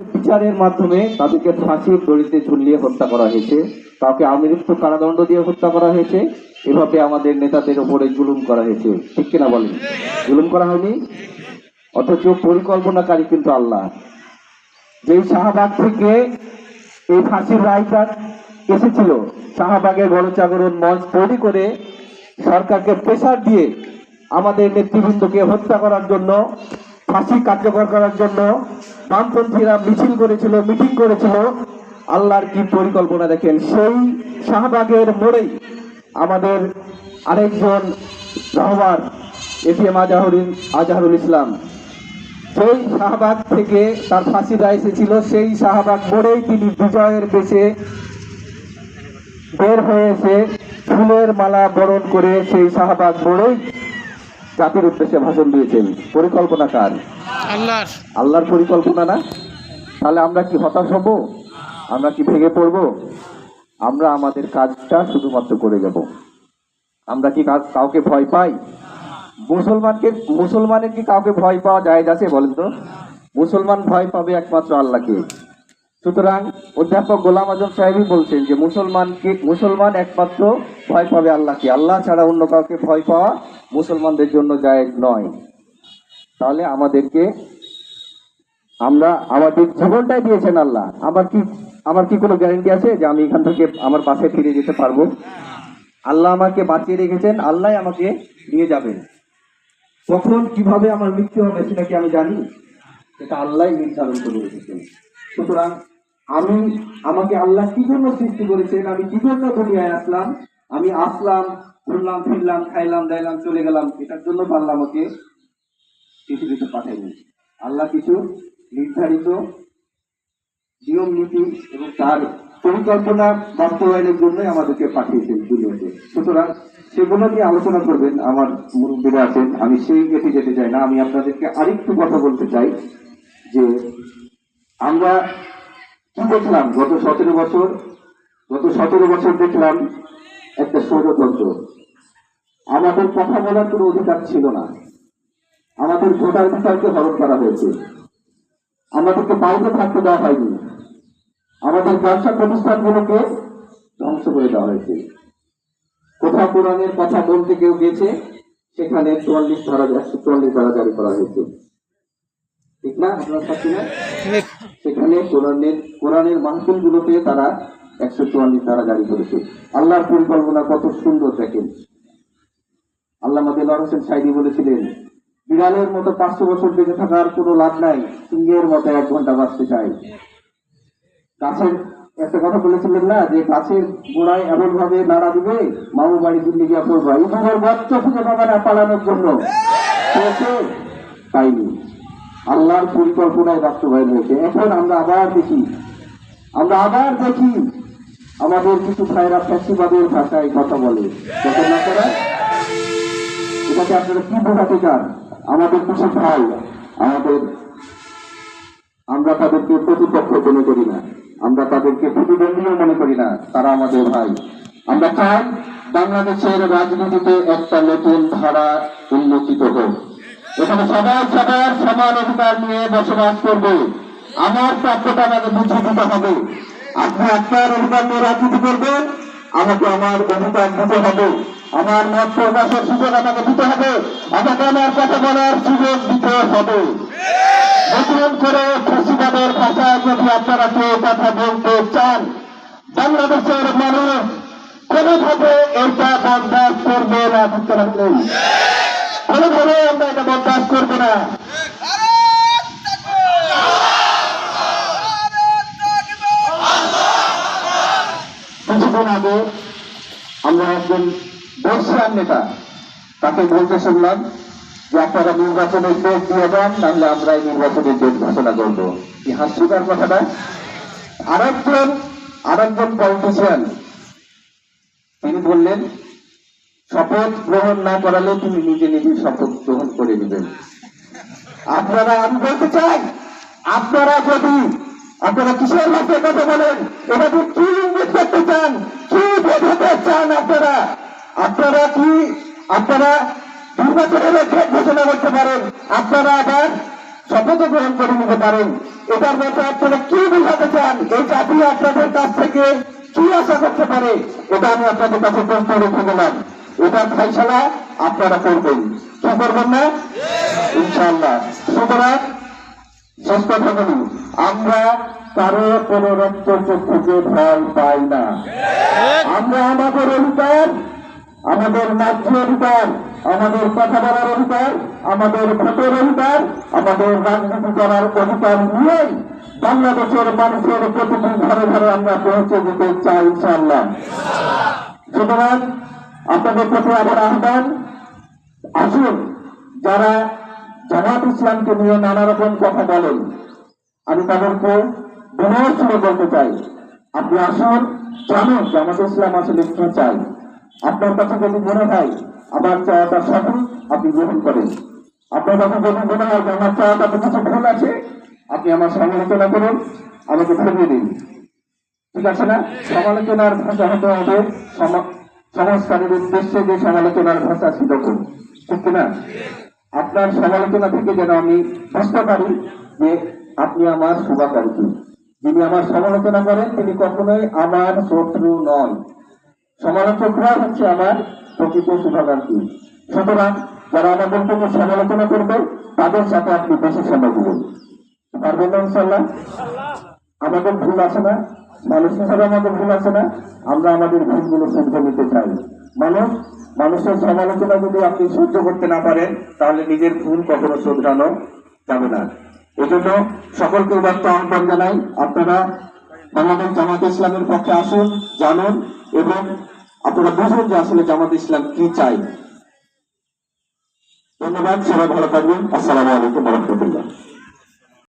বিচারের মাধ্যমে তাদেরকে ফাঁসির দড়িতে ঝুলিয়ে হত্যা করা হয়েছে। কাউকে আমৃত্যু কারাদণ্ড দিয়ে হত্যা করা হয়েছে। এভাবে আমাদের নেতাদের উপরে জুলুম করা হয়েছে। ঠিক কিনা বলেন? জুলুম করা হয়নি? অথচ পরিকল্পনাকারী কিন্তু আল্লাহ। যেই শাহবাগ থেকে এই ফাঁসির রায়টা এসেছিল শাহবাগের গণজাগরণ মঞ্চ তৈরি করে সরকারকে প্রেসার দিয়ে আমাদের নেতৃবৃন্দকে হত্যা করার জন্য, ফাঁসি কার্যকর করার জন্য বামপন্থীরা মিছিল করেছিল, মিটিং করেছিল। আল্লাহর কি পরিকল্পনা দেখেন? সেই শাহবাগের মোড়েই আমাদের আরেকজন রহমান এটিএম আজাহরুল আজাহরুল ইসলাম। সেই শাহবাগ থেকে তার ফাঁসি রায় এসেছিল, সেই শাহবাগ মোড়েই তিনি বিজয়ের বেশে বের হয়েছে ফুলের মালা বরণ করে সেই শাহবাগ মোড়েই জাতির উদ্দেশ্যে ভাষণ দিয়েছেন। পরিকল্পনা কার আল্লাহর। আল্লাহর পরিকল্পনা না? তাহলে আমরা কি হতাশ হব? আমরা কি ভেঙে পড়ব? আমরা আমাদের কাজটা শুধুমাত্র করে যাব। আমরা কি কাউ- কাউকে ভয় পাই? মুসলমানকে মুসলমানের কি কাউকে ভয় পাওয়া যায় আছে বলেন তো? মুসলমান ভয় পাবে একমাত্র আল্লাহকে। সুতরাং অধ্যাপক গোলাম আজম সাহেবই বলছেন যে মুসলমানকে মুসলমান একমাত্র ভয় পাবে আল্লাহকে। আল্লাহ ছাড়া অন্য কাউকে ভয় পাওয়া মুসলমানদের জন্য যায় নয়। তাহলে আমাদেরকে আমরা, আমাদের জীবনটাই দিয়েছেন আল্লাহ। আমার কি আমার কি কোনো গ্যারেন্টি আছে যে আমি এখান থেকে আমার পাশে ফিরে যেতে পারব? আল্লাহ আমাকে বাঁচিয়ে রেখেছেন, আল্লাহ আমাকে নিয়ে যাবেন। কখন কীভাবে আমার মৃত্যু হবে সেটা কি আমি জানি? সেটা আল্লাহ নির্ধারণ করে রেখেছেন। সুতরাং আমি, আমাকে আল্লাহ কি জন্য সৃষ্টি করেছেন, আমি কি জন্য দুনিয়ায় আসলাম? আমি আসলাম, ঘুরলাম, ফিরলাম, খাইলাম, দাইলাম, চলে গেলাম। এটার জন্য আল্লাহ আমাকে পৃথিবীতে পাঠাইনি। আল্লাহ কিছু নির্ধারিত নিয়ম, নীতি এবং তার পরিকল্পনা বাস্তবায়নের জন্যই আমাদেরকে পাঠিয়েছেন দুনিয়াতে। সুতরাং সেগুলো নিয়ে আলোচনা করবেন আমার মুরব্বীরা আছেন। আমি সেই গেটে যেতে চাই না। আমি আপনাদেরকে আরেকটু কথা বলতে চাই যে আমরা কি দেখলাম? গত সতেরো বছর, গত সতেরো বছর দেখলাম একটা ষড়যন্ত্র। আমাদের কথা বলার কোনো অধিকার ছিল না। আমাদের ভোটার ভোটাধিকারকে হরণ করা হয়েছে। আমাদেরকে বাইরে থাকতে দেওয়া হয়নি। আমাদের ব্যবসা প্রতিষ্ঠানগুলোকে ধ্বংস করে দেওয়া হয়েছে। কোথাও কোরআনের কথা বলতে কেউ গেছে সেখানে চুয়াল্লিশ ধারা একশো চুয়াল্লিশ ধারা জারি করা হয়েছে। ঠিক না আপনার সাথে সেখানে কোরআনের কোরআনের মাহফিল গুলোতে তারা একশো চুয়াল্লিশ ধারা জারি করেছে। আল্লাহর পরিকল্পনা কত সুন্দর দেখেন। আল্লাহ মাদিল্লাহ হোসেন সাইদি বলেছিলেন, বিড়ালের মতো পাঁচশো বছর বেঁচে থাকার কোনো লাভ নাই, সিংহের মতো এক ঘণ্টা বাঁচতে চাই। গাছের একটা কথা বলেছিলেন না, যে গাছের গোড়ায় এমন ভাবে নাড়া দিবে, মামু বাড়ি দিল্লি গিয়া পড়বা যুগের বাচ্চা খুঁজে পাবে না পালানোর জন্য? পাইনি। আল্লাহর পরিকল্পনায় বাস্তবায়ন হয়েছে। এখন আমরা আবার দেখি, আমরা আবার দেখি আমাদের কিছু ভাইরা ফ্যাসিবাদের ভাষায় কথা বলে। এটাকে আপনারা কি বোঝাতে চান? আমাদের কিছু ভাই, আমাদের, আমরা তাদেরকে প্রতিপক্ষ মনে করি না। আমরা তাদেরকে প্রতিদ্বন্দ্বীও মনে করি না। তারা আমাদের ভাই। আমরা চাই বাংলাদেশের রাজনীতিতে একটা নতুন ধারা উন্মোচিত হোক। এখানে সবাই সবার সমান অধিকার নিয়ে বসবাস করবে। আমার প্রাপ্যটা আমাকে বুঝিয়ে দিতে হবে। আপনার অধিকার নিয়ে রাজনীতি করবেন আমাকে আমার অধিকার দিতে হবে। আমার মত প্রকাশের সুযোগ আমাকে দিতে হবে। আমাকে আমার কথা বলার সুযোগ দিতে হবে। নতুন করে ফাঁসিবাদের ভাষায় যদি আপনারা কেউ কথা বলতে চান, বাংলাদেশের মানুষ কোনোভাবে এটা বরদাস্ত করবে না, বুঝতে পারলেন? কোনোভাবে আমরা এটা বরদাস্ত করব না। আগে আমরা একজন বর্ষিয়ান নেতা, তাকে বলতে শুনলাম যে আপনারা নির্বাচনের ডেট দিয়ে দেন, নাহলে আমরা এই নির্বাচনের ডেট ঘোষণা করব। কি হাস্যকর কথাটা? আরেকজন আরেকজন পলিটিশিয়ান তিনি বললেন, শপথ গ্রহণ না করালে তিনি নিজে নিজে শপথ গ্রহণ করে নেবেন আপনারা আমি বলতে চাই, আপনারা যদি, আপনারা কিসের ভাষায় কথা বলেন এটাকে কি ইঙ্গিত করতে চান কি বোঝাতে চান আপনারা আপনারা কি আপনারা নির্বাচনের ডেট ঘোষণা করতে পারেন? আপনারা আবার শপথ গ্রহণ করে নিতে পারেন। এটার মধ্যে আপনারা কি বোঝাতে চান? এই জাতি আপনাদের কাছ থেকে কি আশা করতে পারে? এটা আমি আপনাদের কাছে প্রশ্ন রেখে গেলাম এটার ফাইসলা আপনারা করবেন। কি করবেন না? ইনশাআল্লাহ। সুতরাং শেষ কথা আমরা কারও কোনো রক্ত চক্ষুকে ভয় পাই না। আমরা আমাদের অধিকার আমাদের ন্যায্য অধিকার, আমাদের কথা বলার অধিকার, আমাদের ভোটের অধিকার, আমাদের রাজনীতি করার অধিকার নিয়েই বাংলাদেশের মানুষের প্রতিটি ঘরে ঘরে আমরা পৌঁছে যেতে চাই, ইনশাআল্লাহ। সুতরাং আপনাদের প্রতি আবার আহ্বান, আসুন যারা জামাত ইসলামকে নিয়ে নানা রকম কথা বলেন, আমি তাদেরকে বিনয়ের সঙ্গে বলতে চাই। আপনি আসুন, জানুন জামাত ইসলাম আসলে কি চাই। আপনার কাছে যদি মনে হয়, আমার চাওয়াটা সঠিক আপনি গ্রহণ করেন। আপনার কাছে যদি মনে হয় যে আমার চাওয়াটাতে কিছু ভুল আছে, আপনি আমার সমালোচনা করুন, আমাকে ফিরিয়ে দিন। ঠিক আছে না? সমালোচনার ভাষা হতে হবে সংস্কারের উদ্দেশ্যে যে সমালোচনার ভাষা ছিল ঠিক না আপনার সমালোচনা থেকে যেন আমি বুঝতে পারি যে আপনি আমার শুভাকাঙ্ক্ষী। যিনি আমার সমালোচনা করেন, তিনি কখনোই আমার শত্রু নন। সমালোচকরা হচ্ছে আমার প্রকৃত শুভাকাঙ্ক্ষী। সুতরাং যারা আমাদের থেকে সমালোচনা করবে, তাদের সাথে আপনি বেশি সময় দিবেন। পারবেন না ইনশাল্লাহ আমাদের ভুল আছে না? মানুষ হিসাবে আমাদের ভুল আছে না? আমরা আমাদের ভুলগুলো শুধরে নিতে চাই। মানুষ, মানুষের সমালোচনা যদি আপনি সহ্য করতে না পারেন, তাহলে নিজের ভুল কখনো শোধরানো যাবে না। এজন্য সকলকে উদাত্ত আহ্বান জানাই। আপনারা বাংলাদেশ জামাত ইসলামের পক্ষে আসুন, জানুন এবং আপনারা বুঝুন যে আসলে জামাত ইসলাম কি চাই ধন্যবাদ, সবাই ভালো থাকবেন। আসসালামু আলাইকুম